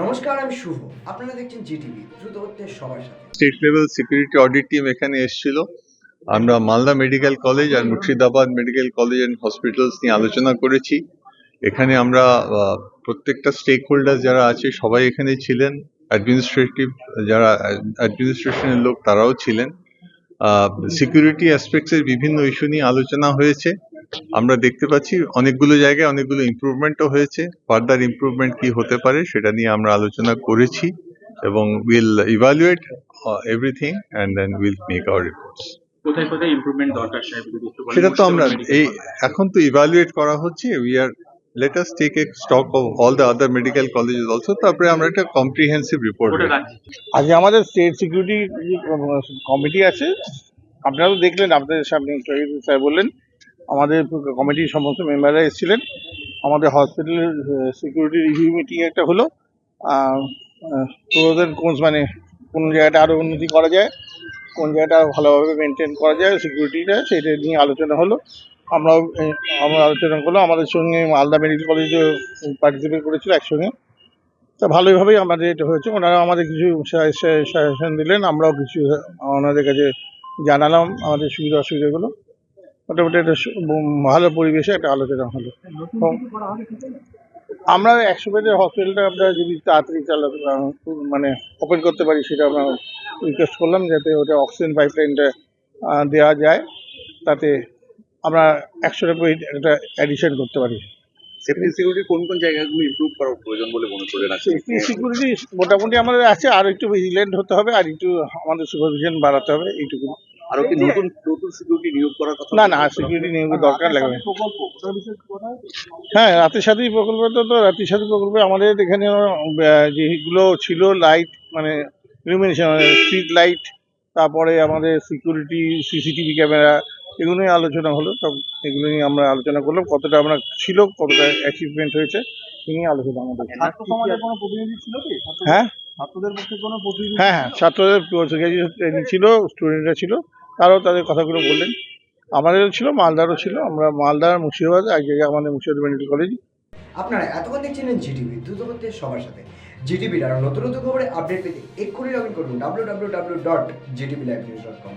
নমস্কার, আমি শুভ। আপনারা দেখছেন জিটিভি দ্রুত হচ্ছে সবার সাথে। State level security audit team এখানে এসেছিল। আমরা Malda medical college R Murshidabad medical college and hospitals নিয়ে আলোচনা করেছি। এখানে আমরা প্রত্যেকটা স্টেক হোল্ডার যারা আছে, সবাই এখানে ছিলেন। অ্যাডমিনিস্ট্রেটিভ যারা অ্যাডমিনিস্ট্রেশনের লোক তারাও ছিলেন। সিকিউরিটি অ্যাসপেক্টসের বিভিন্ন ইস্যু নিয়ে আলোচনা হয়েছে। আমরা দেখতে পাচ্ছি অনেকগুলো জায়গায় অনেকগুলো ইমপ্রুভমেন্টও হয়েছে। ফার্দার ইমপ্রুভমেন্ট কি হতে পারে সেটা নিয়ে আমরা আলোচনা করেছি এবং will evaluate everything and then will make our reports? সেটা তো আমরা এই এখন তো ইভালুয়েট করা হচ্ছে। We are let us take a stock of all the other medical colleges also তারপরে আমরা একটা কম্প্রিহেন্সিভ রিপোর্ট আজকে আমাদের স্টেট সিকিউরিটি কমিটি আছে। আপনারা তো দেখলেন আপনাদের সামনে স্যার বললেন। আমাদের কমিটির সমস্ত মেম্বাররা এসেছিলেন। আমাদের হসপিটালের সিকিউরিটি রিভিউ মিটিং একটা হলো। প্রোজ কোনস মানে কোন জায়গাটা আরও উন্নতি করা যায়, কোন জায়গাটা ভালোভাবে মেনটেন করা যায় সিকিউরিটিটা সেটা নিয়ে আলোচনা হলো। আমরাও আমরা আলোচনা করল আমাদের সঙ্গে মালদা মেডিকেল কলেজও পার্টিসিপেট করেছিল একসঙ্গে। তা ভালোইভাবেই আমাদের এটা হয়েছে। ওনারা আমাদের কিছু সাজেশন দিলেন, আমরাও কিছু ওনাদের কাছে জানালাম আমাদের সুবিধা অসুবিধাগুলো মোটামুটি একটা ভালো পরিবেশে একটা আলোচনা হলো। আমরা একশো বেডের হসপিটালটা আমরা যদি তাড়াতাড়ি চালাতে মানে ওপেন করতে পারি সেটা আমরা রিকোয়েস্ট করলাম যাতে ওটা অক্সিজেন পাইপলাইনটা দেওয়া যায়। তাতে আমরা একশোটা বেড একটা অ্যাডিশন করতে পারি। সেফটি সিকিউরিটি কোন কোন জায়গাগুলো ইমপ্রুভ করার প্রয়োজন বলে মনে করেন আছে সেফটি সিকিউরিটি মোটামুটি আমাদের আছে আর একটু ভিজিলেন্ট হতে হবে আর একটু আমাদের সুপারভিশন বাড়াতে হবে এইটুকু। আরও কি নতুন নতুন সিকিউরিটি নিয়োগ করার কথা না না সিকিউরিটি নিয়োগের দরকার লাগবে। হ্যাঁ রাতের সাথী প্রকল্প তো তো রাতের সাথী প্রকল্পে আমাদের এখানে যেগুলো ছিল লাইট মানে ইলুমিনেশন স্ট্রিট লাইট তারপরে আমাদের সিকিউরিটি সিসিটিভি ক্যামেরা এগুলো নিয়ে আলোচনা হলো। সব এগুলো নিয়ে আমরা আলোচনা করলাম কতটা আমরা ছিল কতটা অ্যাচিভমেন্ট হয়েছে এ নিয়ে আলোচনা আমাদের হ্যাঁ? ছাত্রদের হ্যাঁ হ্যাঁ ছাত্রদের ছিল স্টুডেন্টরা ছিল। তারাও তাদের কথাগুলো বললেন। আমাদেরও ছিল, মালদারও ছিল। আমরা মালদার মুর্শিদাবাদ, এক জায়গায় আমাদের মুর্শিদাবাদ মেডিকেল কলেজ আপনারা এতক্ষণ দেখছিলেন জিটিভি দ্রুত সবার সাথে। জিটিভির আরও নতুন নতুন খবরে আপডেট পেতে এক্ষুনি লগ ইন করুন W W W dot ZTV live news dot com